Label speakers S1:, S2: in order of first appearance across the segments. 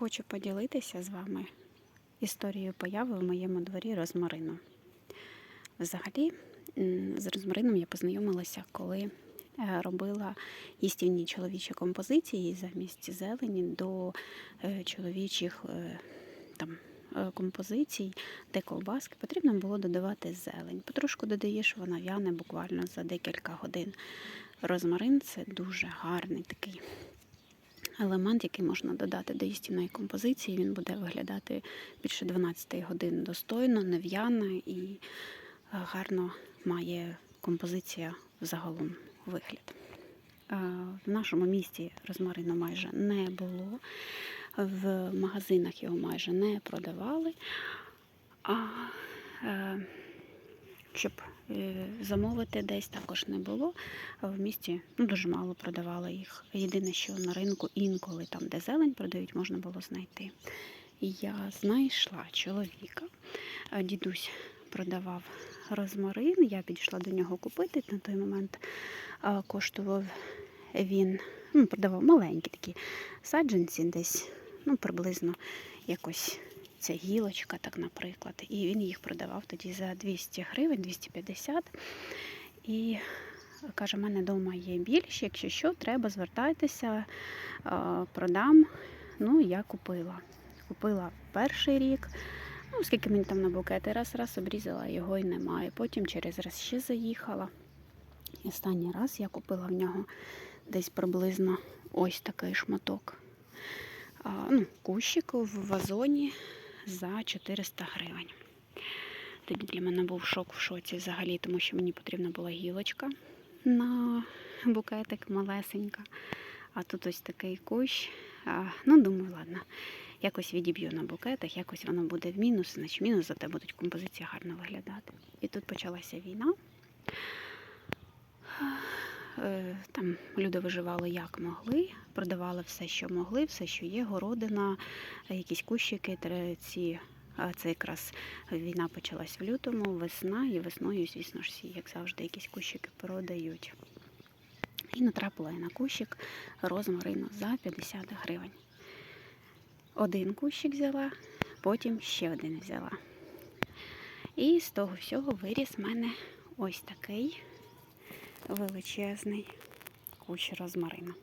S1: Хочу поділитися з вами історією появи в моєму дворі розмарину. Взагалі, з розмарином я познайомилася, коли е, робила їстівні чоловічі композиції замість зелені до е, чоловічих е, там, композицій, де ковбаски потрібно було додавати зелень. Потрошку додаєш, вона в'яне буквально за декілька годин. Розмарин це дуже гарний такий елемент, який можна додати до істинної композиції. Він буде виглядати більше 12 годин достойно, нев'яно і е, гарно має композиція взагалом вигляд. Е, В нашому місті розмарину майже не було, в магазинах його майже не продавали. А е, щоб замовити десь також не було. В місті ну, дуже мало продавали їх. Єдине, що на ринку інколи там, де зелень продають, можна було знайти. Я знайшла чоловіка. Дідусь продавав розмарин. Я підійшла до нього купити. На той момент коштував він, ну, продавав маленькі такі саджанці, десь ну, приблизно якось ця гілочка, так, наприклад. І він їх продавав тоді за 200 гривень, 250. І каже, в мене вдома є більше, якщо що, треба звертайтеся, продам. Ну, я купила. Купила перший рік. Ну, скільки мені там на букети, раз раз обрізала, його і немає. Потім через раз ще заїхала. І останній раз я купила в нього десь приблизно ось такий шматок. А, ну, кущик в вазоні за 400 гривень. Тоді для мене був шок в шоці взагалі, тому що мені потрібна була гілочка на букетик малесенька. А тут ось такий кущ. Ну, думаю, ладно, якось відіб'ю на букетах, якось воно буде в мінус, значить мінус, зате будуть композиції гарно виглядати. І тут почалася війна. Е, Там люди виживали як могли, продавали все, що могли, все, що є, городина, якісь кущики, ці. Це якраз війна почалась в лютому, весна, і весною, звісно ж, всі, як завжди, якісь кущики продають. І натрапила я на кущик розмарину за 50 гривень. Один кущик взяла, потім ще один взяла. І з того всього виріс в мене ось такий величезний кущ розмарину.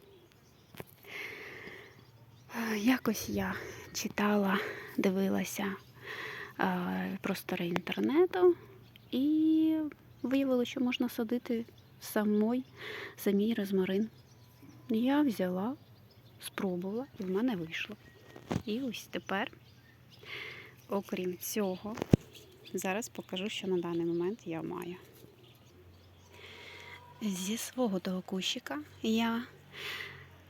S1: Якось я читала, дивилася е, простори інтернету і виявила, що можна садити самой, самій розмарин. Я взяла, спробувала і в мене вийшло. І ось тепер, окрім цього, зараз покажу, що на даний момент я маю. Зі свого того кущика я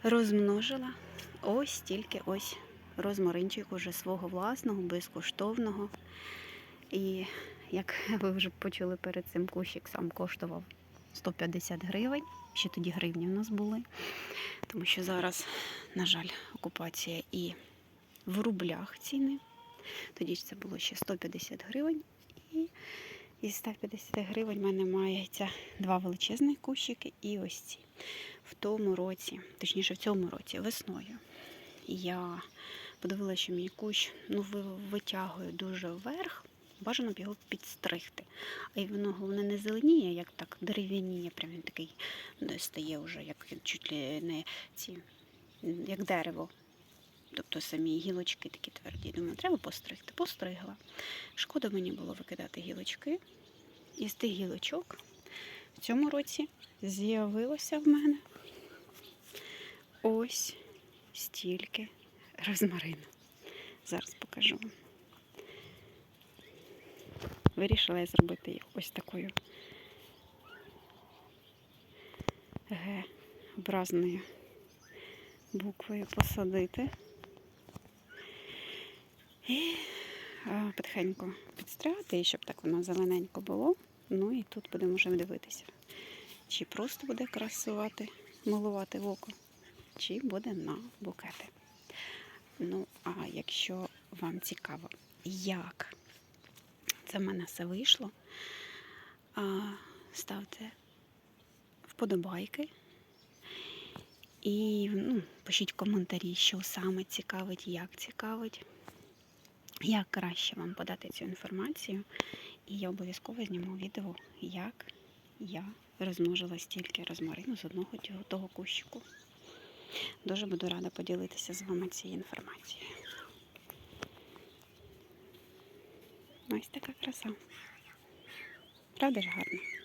S1: розмножила ось тільки ось розмаринчик уже свого власного, безкоштовного. І як ви вже почули перед цим кущик сам коштував 150 гривень. Ще тоді гривні в нас були. Тому що зараз, на жаль, окупація і в рублях ціни. Тоді ж це було ще 150 гривень. Із 150 гривень в мене мається два величезні кущики і ось ці. В тому році, точніше, в цьому році, весною, я подивилася, що мій кущ ну, витягує дуже вверх. Бажано б його підстригти. А й воно головне не зеленіє, як так дерев'яніє, прям він такий ну, стає вже, як чуть ли не ці, як дерево. Тобто самі гілочки такі тверді. Думаю, треба постригти. Постригла. Шкода мені було викидати гілочки. І з тих гілочок в цьому році з'явилося в мене ось стільки розмарину. Зараз покажу вам. Вирішила я зробити їх ось такою Г-образною буквою посадити. І потихеньку підстригати, щоб так воно зелененько було. Ну і тут будемо вже дивитися, чи просто буде красувати, малувати в око, чи буде на букети. Ну, а якщо вам цікаво, як це в мене все вийшло, ставте вподобайки І ну, пишіть коментарі, що саме цікавить, як цікавить, як краще вам подати цю інформацію. І я обов'язково зніму відео, як я розмножила стільки розмарину з одного того кущику. Дуже буду рада поділитися з вами цією інформацією. Ось така краса. Правда ж гарно?